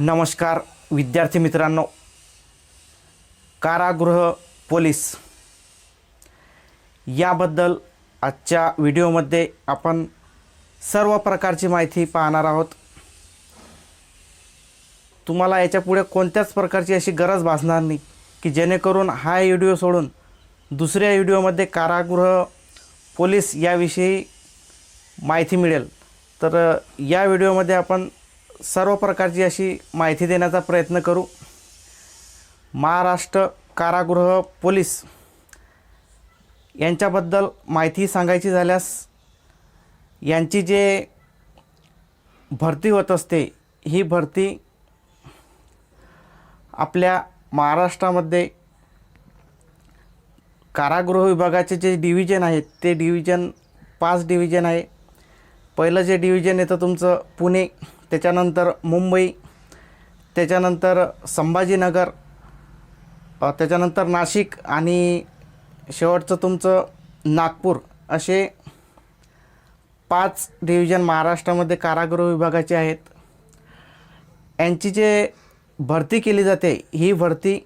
नमस्कार विद्यार्थी मित्रांनो. कारागृह पोलीस. याबद्दल आजच्या व्हिडिओमध्ये आपण सर्व प्रकारची माहिती पाहणार आहोत. तुम्हाला याच्यापुढे कोणत्याच प्रकारची अशी गरज भासणार नाही की जेणेकरून हा व्हिडिओ सोडून दुसऱ्या व्हिडिओमध्ये कारागृह पोलीस याविषयी माहिती मिळेल. तर या व्हिडिओमध्ये आपण सर्व प्रकारची अशी माहिती देण्याचा प्रयत्न करू. महाराष्ट्र कारागृह पोलीस यांच्याबद्दल माहिती सांगायची झाल्यास यांची जे भरती होत असते ही भरती आपल्या महाराष्ट्रामध्ये कारागृह विभागाचे जे डिव्हिजन आहेत ते डिव्हिजन पाच डिव्हिजन आहे. पहिलं जे डिव्हिजन येतं तुमचं पुणे त्याच्यानंतर मुंबई त्याच्यानंतर संभाजीनगर त्याच्यानंतर नाशिक आणि शेवटचं तुमचं नागपूर असे पाच डिव्हिजन महाराष्ट्रामध्ये कारागृह विभागाचे आहेत. यांची जे भरती केली जाते ही भरती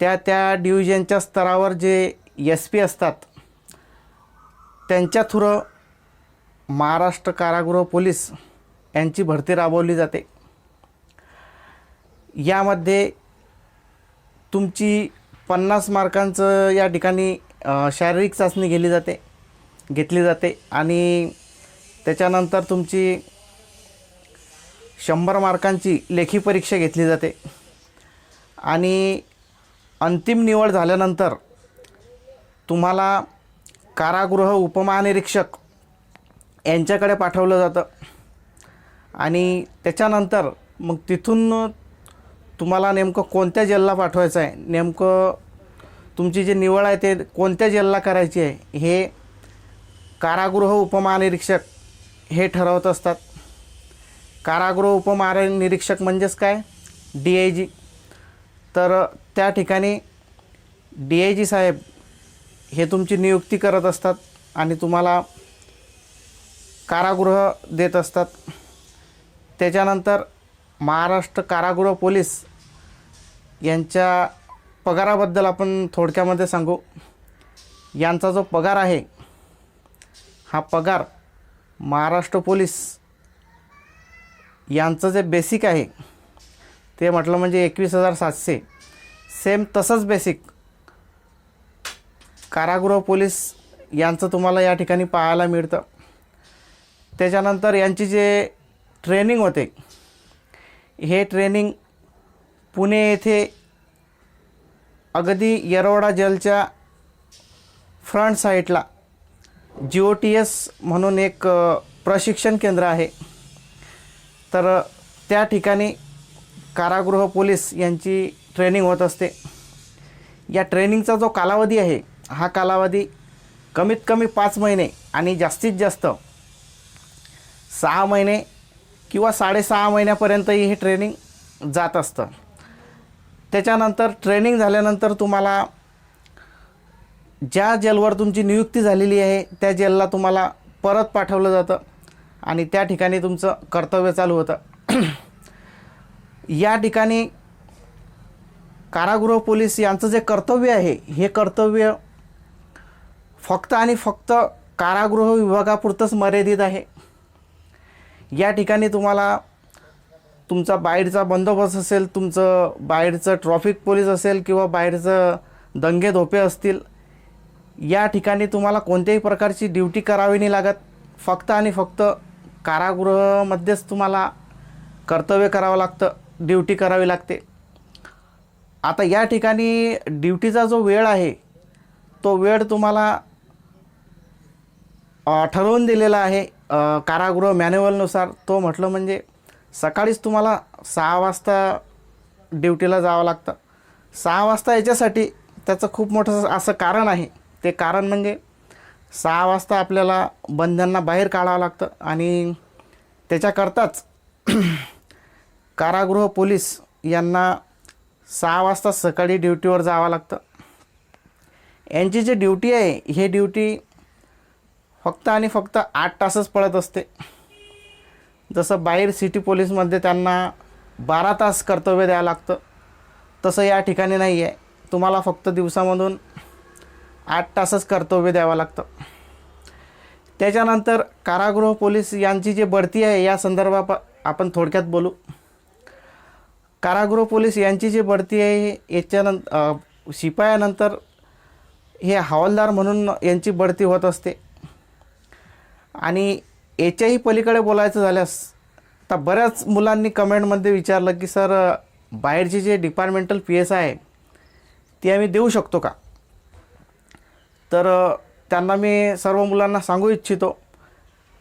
त्या त्या डिव्हिजनच्या स्तरावर जे एस पी असतात त्यांच्या थ्रू महाराष्ट्र कारागृह पोलीस यांची भरती राबवली जाते. यामध्ये तुमची पन्नास मार्कांचं या ठिकाणी शारीरिक चाचणी गेली जाते घेतली जाते आणि त्याच्यानंतर तुमची शंभर मार्कांची लेखी परीक्षा घेतली जाते. आणि अंतिम निवड झाल्यानंतर तुम्हाला कारागृह उपमहानिरीक्षक यांच्याकडे पाठवलं जातं. आणि त्याच्यानंतर मग तिथून तुम्हाला नेमकं कोणत्या जेलला पाठवायचं आहे? नेमकं तुमची जी निवड आहे ते कोणत्या जेलला करायची आहे? हे कारागृह उपमहानिरीक्षक हे ठरवत असतात. कारागृह उपमहानिरीक्षक म्हणजेच काय? डी आय जी तर त्या ठिकाणी डी आय जी साहेब हे तुमची नियुक्ती करत असतात आणि तुम्हाला कारागृह देत असतात. त्याच्यानंतर महाराष्ट्र कारागृह पोलीस यांच्या पगाराबद्दल आपण थोडक्यामध्ये सांगू. यांचा जो पगार आहे हा पगार महाराष्ट्र पोलीस यांचं जे बेसिक आहे ते म्हटलं म्हणजे एकवीस हजार सातशे. सेम तसंच बेसिक कारागृह पोलीस यांचं तुम्हाला या ठिकाणी पाहायला मिळतं. त्याच्यानंतर यांची जे ट्रेनिंग होते. हे ट्रेनिंग पुणे येथे अगदी येरवडा जलच्या फ्रंट साईडला जी ओ टी एस म्हणून एक प्रशिक्षण केंद्र आहे. तर त्या ठिकाणी कारागृह पोलीस यांची ट्रेनिंग होत असते. या ट्रेनिंगचा जो कालावधी आहे हा कालावधी कमीत कमी पाच महिने आणि जास्तीत जास्त सहा महिने किंवा साडेसहा महिन्यापर्यंतही हे ट्रेनिंग जात असतं. त्याच्यानंतर ट्रेनिंग झाल्यानंतर तुम्हाला ज्या जेलवर तुमची नियुक्ती झालेली आहे त्या जेलला तुम्हाला परत पाठवलं जातं आणि त्या ठिकाणी तुमचं कर्तव्य चालू होतं. या ठिकाणी कारागृह पोलीस यांचं जे कर्तव्य आहे हे कर्तव्य फक्त आणि फक्त कारागृह विभागापुरतंच मर्यादित आहे. या ठिकाणी तुम्हाला तुमचा बाहेरचा बंदोबस्त असेल तुमचं बाहेरचं ट्रॉफिक पोलीस असेल किंवा बाहेरचं दंगे धोपे असतील या ठिकाणी तुम्हाला कोणत्याही प्रकारची ड्युटी करावी नाही लागत. फक्त आणि फक्त कारागृहामध्येच तुम्हाला कर्तव्य करावं लागतं ड्युटी करावी लागते. आता या ठिकाणी ड्युटीचा जो वेळ आहे तो वेळ तुम्हाला ठरवून दिलेला आहे. कारागृह मॅन्युअलनुसार तो म्हटलं म्हणजे सकाळीच तुम्हाला सहा वाजता ड्युटीला जावं लागतं. सहा वाजता याच्यासाठी त्याचं खूप मोठं असं कारण आहे. ते कारण म्हणजे सहा वाजता आपल्याला बंधनांना बाहेर काढावं लागतं आणि त्याच्याकरताच कारागृह पोलीस यांना सहा वाजता सकाळी ड्युटीवर जावं लागतं. यांची जी ड्युटी आहे हे ड्युटी फक्त आणि फक्त आठ तासच पळत असते. जसं बाहेर सिटी पोलीसमध्ये त्यांना बारा तास कर्तव्य द्यावं लागतं तसं या ठिकाणी नाही आहे तुम्हाला फक्त दिवसामधून आठ तासच कर्तव्य द्यावं लागतं. त्याच्यानंतर कारागृह पोलीस यांची जी बढती आहे या संदर्भात आपण थोडक्यात बोलू. कारागृह पोलीस यांची जी बढती आहे याच्यानंतर शिपायानंतर हे हवालदार म्हणून यांची बढती होत असते. आणि याच्याही पलीकडे बोलायचं झाल्यास आता बऱ्याच मुलांनी कमेंटमध्ये विचारलं की सर बाहेरचे जे डिपार्टमेंटल पी एस आहे ती आम्ही देऊ शकतो का? तर त्यांना मी सर्व मुलांना सांगू इच्छितो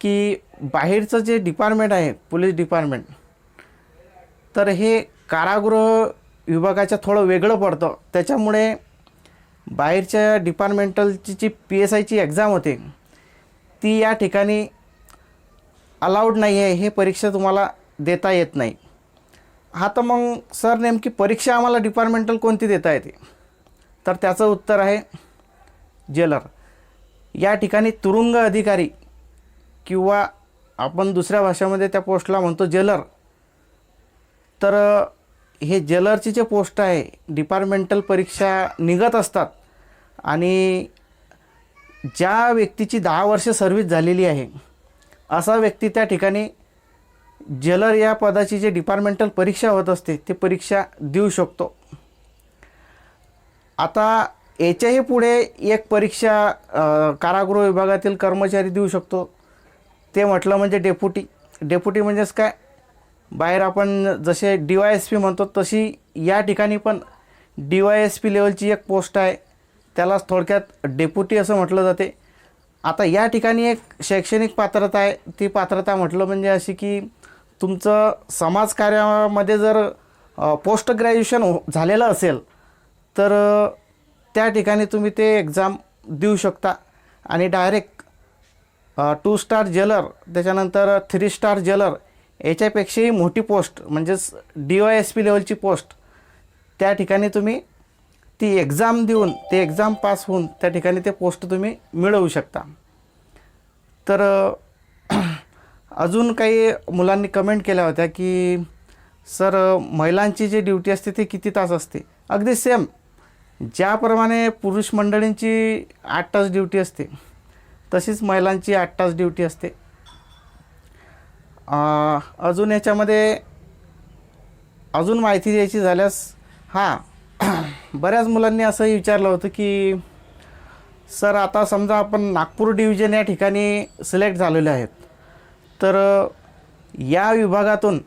की बाहेरचं जे डिपार्टमेंट आहे पोलीस डिपार्टमेंट तर हे कारागृह विभागाच्या थोडं वेगळं पडतं. त्याच्यामुळे बाहेरच्या डिपार्टमेंटलची जी पी एस आयची एक्झाम होते ती या ठिकाणी अलाउड नाही आहे हे परीक्षा तुम्हाला देता येत नाही. हा तर मग सर नेमकी परीक्षा आम्हाला डिपार्टमेंटल कोणती देता येते? तर त्याचं उत्तर आहे जेलर. या ठिकाणी तुरुंग अधिकारी किंवा आपण दुसऱ्या भाषेमध्ये त्या पोस्टला म्हणतो जेलर. तर हे जेलरची जे पोस्ट आहे डिपार्टमेंटल परीक्षा निघत असतात आणि ज्या व्यक्तीची दहा वर्ष सर्व्हिस झालेली आहे असा व्यक्ती त्या ठिकाणी जेलर या पदाची जे डिपार्टमेंटल परीक्षा होत असते ती परीक्षा देऊ शकतो. आता याच्याही पुढे एक परीक्षा कारागृह विभागातील कर्मचारी देऊ शकतो. ते म्हटलं म्हणजे डेप्युटी डेप्युटी म्हणजेच काय? बाहेर आपण जसे डी वाय एस पी म्हणतो तशी या ठिकाणी पण डी वाय एस पी लेवलची एक पोस्ट आहे. त्यालाच थोडक्यात डेप्युटी असं म्हटलं जाते. आता या ठिकाणी एक शैक्षणिक पात्रता आहे. ती पात्रता म्हटलं म्हणजे अशी की तुमचं समाजकार्यामध्ये जर पोस्ट ग्रॅज्युएशन हो झालेलं असेल तर त्या ठिकाणी तुम्ही ते एक्झाम देऊ शकता. आणि डायरेक्ट टू स्टार जेलर त्याच्यानंतर थ्री स्टार जेलर याच्यापेक्षाही मोठी पोस्ट म्हणजेच डी वाय एस पी लेवलची पोस्ट त्या ठिकाणी तुम्ही ती एक्झाम देऊन ते एक्झाम पास होऊन त्या ठिकाणी ते पोस्ट तुम्ही मिळवू शकता. तर अजून काही मुलांनी कमेंट केल्या होत्या की सर महिलांची जी ड्युटी असते ती किती तास असते? अगदी सेम ज्याप्रमाणे पुरुष मंडळींची आठ तास ड्युटी असते तशीच महिलांची आठ तास ड्युटी असते. अजून याच्यामध्ये अजून माहिती द्यायची झाल्यास हां बऱ्याच मुलांनी असंही विचारलं होतं की सर आता समजा आपण नागपूर डिव्हिजन या ठिकाणी सिलेक्ट झालेले आहेत. तर या विभागातून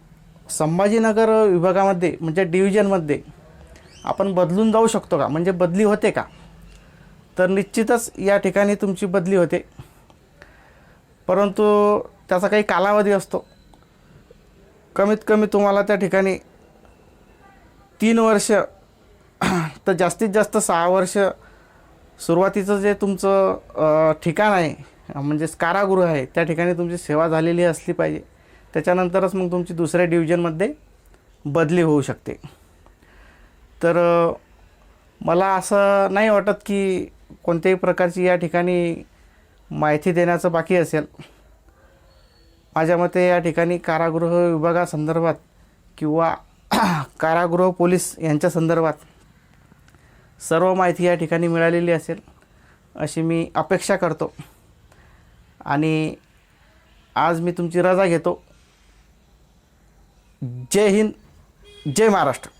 संभाजीनगर विभागामध्ये म्हणजे डिव्हिजनमध्ये आपण बदलून जाऊ शकतो का? म्हणजे बदली होते का? तर निश्चितच या ठिकाणी तुमची बदली होते. परंतु त्याचा काही कालावधी असतो. कमीत कमी तुम्हाला त्या ठिकाणी तीन वर्ष तर जास्तीत जास्त सहा वर्ष सुरुवातीचं जे तुमचं ठिकाण आहे म्हणजेच कारागृह आहे त्या ठिकाणी तुमची सेवा झालेली असली पाहिजे. त्याच्यानंतरच मग तुमची दुसऱ्या डिव्हिजनमध्ये बदली होऊ शकते. तर मला असं नाही वाटत की कोणत्याही प्रकारची या ठिकाणी माहिती देण्याचं बाकी असेल. माझ्या मते या ठिकाणी कारागृह विभागासंदर्भात किंवा कारागृह पोलीस यांच्या संदर्भात सर्व माहिती या ठिकाणी मिळालेली असेल अशी मी अपेक्षा करतो. आणि आज मी तुमची रजा घेतो. जय हिंद जय महाराष्ट्र.